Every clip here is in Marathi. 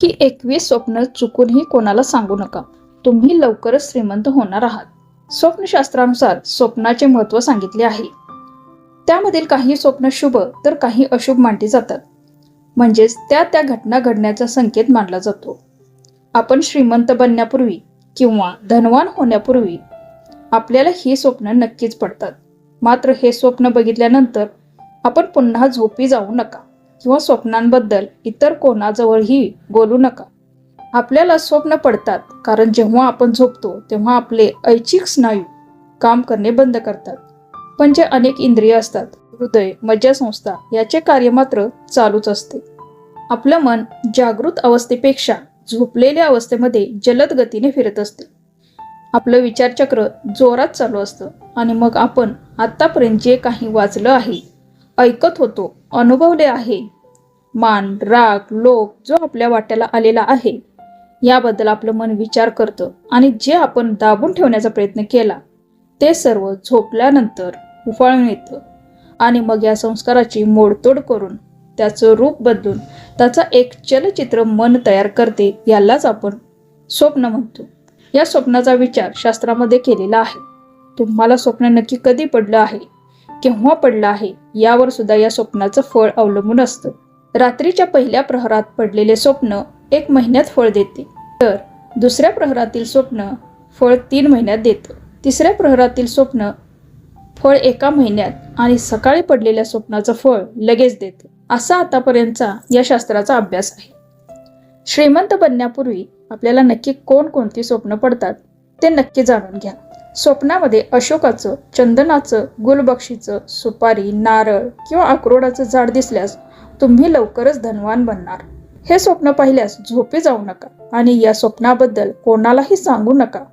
की एकवीस स्वप्न चुकूनही कोणाला सांगू नका. तुम्ही लवकरच श्रीमंत होणार आहात. स्वप्नशास्त्रानुसार स्वप्नाचे महत्त्व सांगितले आहे. त्यामधील काही स्वप्न शुभ तर काही अशुभ मानली जातात. म्हणजेच त्या त्या घटना घडण्याचा संकेत मानला जातो. आपण श्रीमंत बनण्यापूर्वी किंवा धनवान होण्यापूर्वी आपल्याला ही स्वप्न नक्कीच पडतात. मात्र हे स्वप्न बघितल्यानंतर आपण पुन्हा झोपी जाऊ नका. किंवा स्वप्नांबद्दल इतर कोणाजवळही बोलू नका. आपल्याला स्वप्न पडतात कारण जेव्हा आपण झोपतो तेव्हा आपले ऐच्छिक स्नायू काम करणे बंद करतात. पण जे अनेक इंद्रिय असतात हृदय मज्जासंस्था याचे कार्य मात्र चालूच असते. आपलं मन जागृत अवस्थेपेक्षा झोपलेल्या अवस्थेमध्ये जलद गतीने फिरत असते. आपलं विचारचक्र जोरात चालू असतं आणि मग आपण आत्तापर्यंत जे काही वाचलं आहे ऐकत होतो अनुभवले आहे मान राग लोक जो आपल्या वाट्याला आलेला आहे याबद्दल आपलं मन विचार करतं आणि जे आपण दाबून ठेवण्याचा प्रयत्न केला ते सर्व झोपल्यानंतर उफाळून येतं आणि मग या संस्काराची मोडतोड करून त्याचं रूप बदलून त्याचा एक चलचित्र मन तयार करते यालाच आपण स्वप्न म्हणतो. या स्वप्नाचा विचार शास्त्रामध्ये केलेला आहे. तुम्हाला स्वप्न नक्की कधी पडलं आहे केव्हा पडलं आहे यावर सुद्धा या स्वप्नाचं फळ अवलंबून असतं. रात्रीच्या पहिल्या प्रहरात पडलेले स्वप्न एक महिन्यात फळ देते. तर दुसऱ्या प्रहरातील स्वप्न फळ तीन महिन्यात देतं. तिसऱ्या प्रहरातील स्वप्न फळ एका महिन्यात आणि सकाळी पडलेल्या स्वप्नाचं फळ लगेच देतं. असा आतापर्यंतचा या शास्त्राचा अभ्यास आहे. श्रीमंत बनण्यापूर्वी आपल्याला नक्की कोणकोणती स्वप्न पडतात ते नक्की जाणून घ्या. स्वप्नामध्ये अशोकाचं चंदनाचं गुलबक्षीचं सुपारी नारळ किंवा अक्रोडाचं झाड दिसल्यास तुम्ही लवकरच धनवान बनणार. हे स्वप्न पाहिल्यास झोपे जाऊ नका आणि या स्वप्नाबद्दल कोणालाही सांगू नका.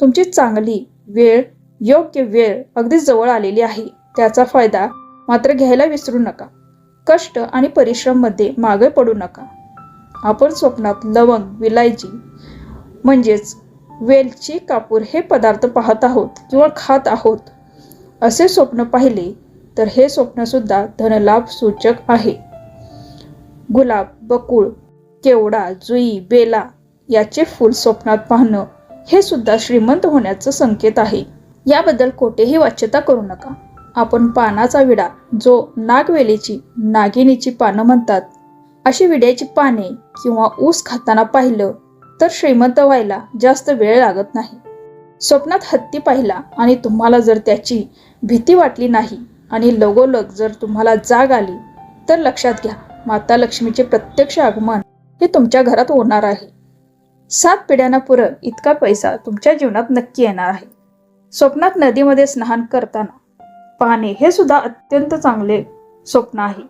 तुमची चांगली वेळ योग्य वेळ अगदी जवळ आलेली आहे. त्याचा फायदा मात्र घ्यायला विसरू नका. कष्ट आणि परिश्रममध्ये मागे पडू नका. आपण स्वप्नात लवंग विलायची म्हणजेच वेलची कापूर हे पदार्थ पाहत आहोत किंवा खात आहोत असे स्वप्न पाहिले तर हे स्वप्नसुद्धा धनलाभ सूचक आहे. गुलाब बकुळ केवडा जुई बेला याचे फूल स्वप्नात पाहणं हे सुद्धा श्रीमंत होण्याचं संकेत आहे. याबद्दल कोठेही वाच्यता करू नका. आपण पानाचा विडा जो नागवेलीची नागिनीची पानं म्हणतात अशी विड्याची पाने किंवा ऊस खाताना पाहिलं तर श्रीमंत व्हायला जास्त वेळ लागत नाही. स्वप्नात हत्ती पाहिला आणि तुम्हाला जर त्याची भीती वाटली नाही आणि लगोलग जर तुम्हाला जाग आली तर लक्षात घ्या माता लक्ष्मीचे प्रत्यक्ष आगमन हे तुमच्या घरात होणार आहे. सात पिढ्यांना पुरं इतका पैसा तुमच्या जीवनात नक्की येणार आहे. स्वप्नात नदीमध्ये स्नान करताना पाहणे हे सुद्धा अत्यंत चांगले स्वप्न आहे.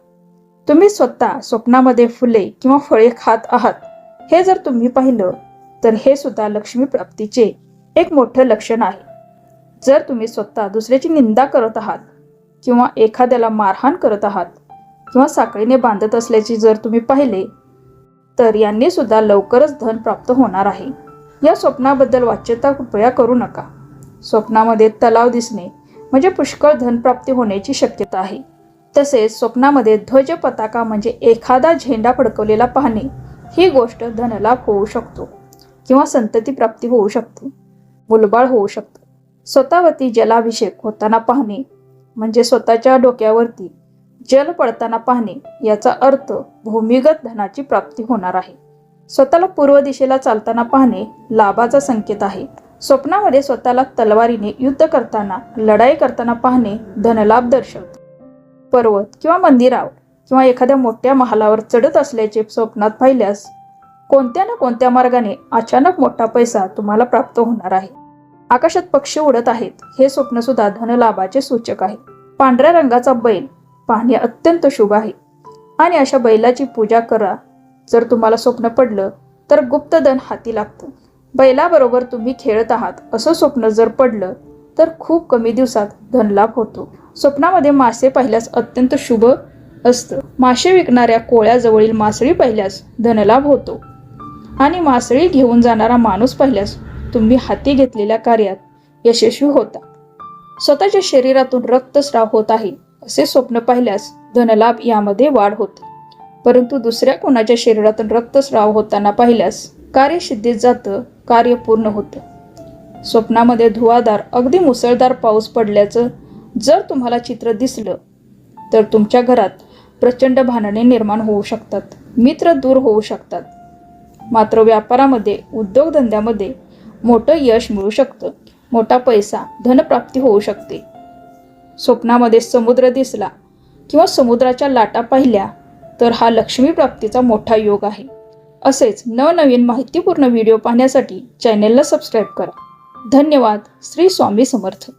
तुम्ही स्वतः स्वप्नामध्ये फुले किंवा फळे खात आहात हे जर तुम्ही पाहिलं तर हे सुद्धा लक्ष्मी प्राप्तीचे एक मोठं लक्षण आहे. जर तुम्ही स्वतः दुसऱ्याची निंदा करत आहात किंवा एखाद्याला मारहाण करत आहात किंवा साखळीने बांधत असल्याचे जर तुम्ही पाहिले तर यांनी सुद्धा लवकरच धन प्राप्त होणार आहे. या स्वप्नाबद्दल वाच्यता कृपया करू नका. स्वप्नामध्ये तलाव दिसणे म्हणजे पुष्कळ धनप्राप्ती होण्याची शक्यता आहे. तसेच स्वप्नामध्ये ध्वज पताका म्हणजे एखादा झेंडा फडकवलेला पाहणे ही गोष्ट धनलाभ होऊ शकतो किंवा संतती प्राप्ती होऊ शकते मुलबाळ होऊ शकतं. स्वतःवरती जलाभिषेक होताना पाहणे म्हणजे स्वतःच्या डोक्यावरती जल पडताना पाहणे याचा अर्थ भूमिगत धनाची प्राप्ती होणार आहे. स्वतःला पूर्व दिशेला चालताना पाहणे लाभाचा संकेत आहे. स्वप्नामध्ये स्वतःला तलवारीने युद्ध करताना लढाई करताना पाहणे धनलाभ दर्शवते. पर्वत किंवा मंदिरावर किंवा एखाद्या मोठ्या महालावर चढत असल्याचे स्वप्नात पाहिल्यास कोणत्या ना कोणत्या मार्गाने अचानक मोठा पैसा तुम्हाला प्राप्त होणार आहे. आकाशात पक्षी उडत आहेत हे स्वप्न सुद्धा धनलाभाचे सूचक आहे. पांढऱ्या रंगाचा बैल पाहणे अत्यंत शुभ आहे. आणि अशा बैलाची पूजा करा. जर तुम्हाला स्वप्न पडलं तर गुप्तधन हाती लागतं. बैलाबरोबर तुम्ही खेळत आहात असं स्वप्न जर पडलं तर खूप कमी दिवसात धनलाभ होतो. स्वप्नामध्ये मासे पाहिल्यास अत्यंत शुभ असतं. मासे विकणाऱ्या कोळ्याजवळील मासळी पाहिल्यास धनलाभ होतो. आणि मासळी घेऊन जाणारा माणूस पाहिल्यास तुम्ही हाती घेतलेल्या कार्यात यशस्वी होता. स्वतःच्या शरीरातून रक्तस्राव होत आहे. असे स्वप्न पाहिल्यास धनलाभ यामध्ये वाढ होते. परंतु दुसऱ्या कोणाच्या शरीरातून रक्तस्राव होताना पाहिल्यास कार्यसिद्धीत जातं कार्य पूर्ण होतं. स्वप्नामध्ये धुवाधार अगदी मुसळधार पाऊस पडल्याचं जर तुम्हाला चित्र दिसलं तर तुमच्या घरात प्रचंड भांडणे निर्माण होऊ शकतात मित्र दूर होऊ शकतात. मात्र व्यापारामध्ये उद्योगधंद्यामध्ये मोठं यश मिळू शकतं मोठा पैसा धनप्राप्ती होऊ शकते. स्वप्नामध्ये समुद्र दिसला किंवा समुद्राच्या लाटा पाहिल्या तर हा लक्ष्मी प्राप्तीचा मोठा योग आहे. असेच नवनवीन माहितीपूर्ण व्हिडिओ पाहण्यासाठी चॅनेलला सबस्क्राईब करा. धन्यवाद. श्री स्वामी समर्थ.